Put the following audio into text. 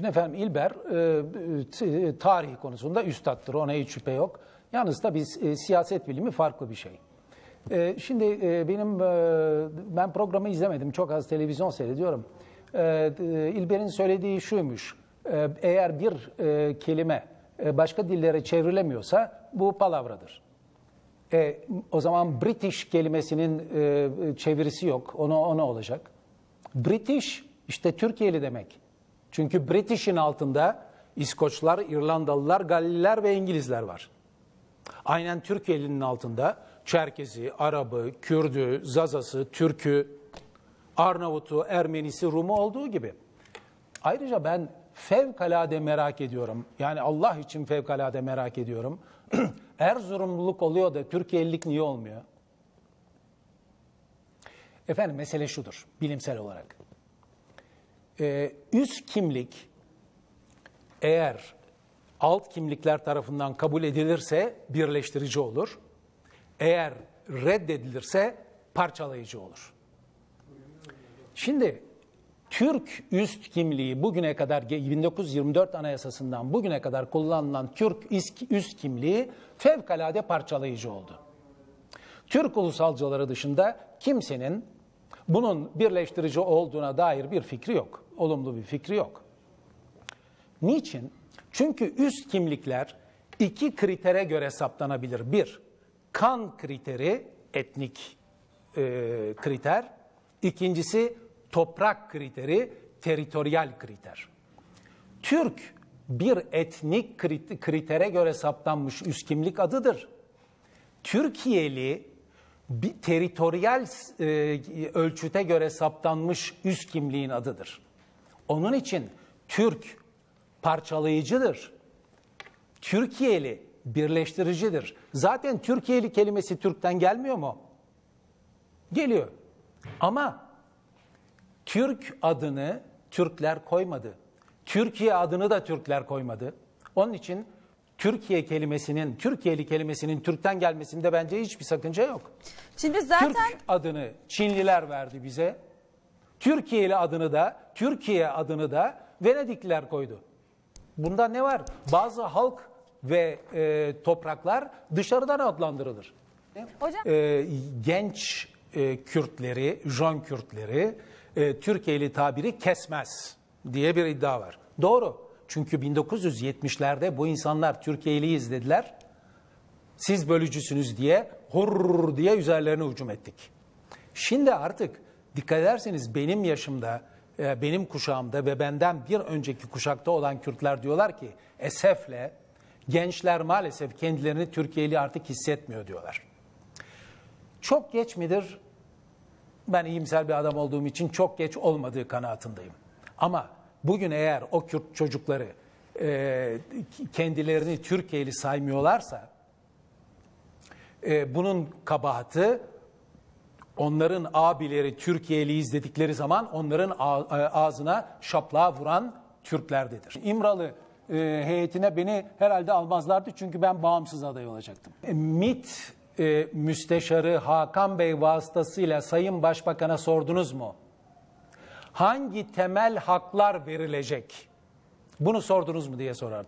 Şimdi efendim İlber e, t- tarihi konusunda üstattır, ona hiç şüphe yok. Yalnız tabii e, siyaset bilimi farklı bir şey. E, şimdi e, benim, e, ben programı izlemedim, çok az televizyon seyrediyorum. E, e, İlber'in söylediği şuymuş, e, eğer bir e, kelime e, başka dillere çevrilemiyorsa bu palavradır. E, o zaman British kelimesinin e, çevirisi yok, ona, ona olacak. British işte Türkiye'li demek. Çünkü British'in altında İskoçlar, İrlandalılar, Galililer ve İngilizler var. Aynen Türkiye'linin altında Çerkezi, Arabı, Kürdü, Zazası, Türkü, Arnavut'u, Ermenisi, Rum'u olduğu gibi. Ayrıca ben fevkalade merak ediyorum. Yani Allah için fevkalade merak ediyorum. Erzurumluluk oluyor da Türkiye'lilik niye olmuyor? Efendim mesele şudur bilimsel olarak. Ee, üst kimlik eğer alt kimlikler tarafından kabul edilirse birleştirici olur. Eğer reddedilirse parçalayıcı olur. Şimdi Türk üst kimliği bugüne kadar 1924 Anayasası'ndan bugüne kadar kullanılan Türk üst kimliği fevkalade parçalayıcı oldu. Türk ulusalcıları dışında kimsenin bunun birleştirici olduğuna dair bir fikri yok. Olumlu bir fikri yok. Niçin? Çünkü üst kimlikler iki kritere göre saptanabilir. Bir, kan kriteri, etnik e, kriter. İkincisi toprak kriteri, teritoryal kriter. Türk bir etnik kritere göre saptanmış üst kimlik adıdır. Türkiye'li bir teritoryal e, ölçüte göre saptanmış üst kimliğin adıdır. Onun için Türk parçalayıcıdır. Türkiye'li birleştiricidir. Zaten Türkiye'li kelimesi Türk'ten gelmiyor mu? Geliyor. Ama Türk adını Türkler koymadı. Türkiye adını da Türkler koymadı. Onun için Türkiye kelimesinin, Türkiye'li kelimesinin Türk'ten gelmesinde bence hiçbir sakınca yok. Şimdi zaten Türk adını Çinliler verdi bize. Türkiye'li adını da, Türkiye adını da Venedikliler koydu. Bunda ne var? Bazı halk ve e, topraklar dışarıdan adlandırılır. hocam E, genç e, Kürtleri, Jön Kürtleri, e, Türkiye'li tabiri kesmez diye bir iddia var. Doğru. Çünkü 1970'lerde bu insanlar Türkiye'liyiz dediler. Siz bölücüsünüz diye hurr diye üzerlerine hücum ettik. Şimdi artık dikkat ederseniz benim yaşımda, e, benim kuşağımda ve benden bir önceki kuşakta olan Kürtler diyorlar ki esefle gençler maalesef kendilerini Türkiye'li artık hissetmiyor diyorlar. Çok geç midir? Ben iyimser bir adam olduğum için çok geç olmadığı kanaatindeyim. Ama bugün eğer o Kürt çocukları e, kendilerini Türkiye'li saymıyorlarsa e, bunun kabahati onların abileri Türkiye'liyiz dedikleri zaman onların ağzına şaplığa vuran Türklerdedir. İmralı e, heyetine beni herhalde almazlardı çünkü ben bağımsız aday olacaktım. E, MIT e, müsteşarı Hakan Bey vasıtasıyla Sayın Başbakan'a sordunuz mu? Hangi temel haklar verilecek? Bunu sordunuz mu diye sorardım.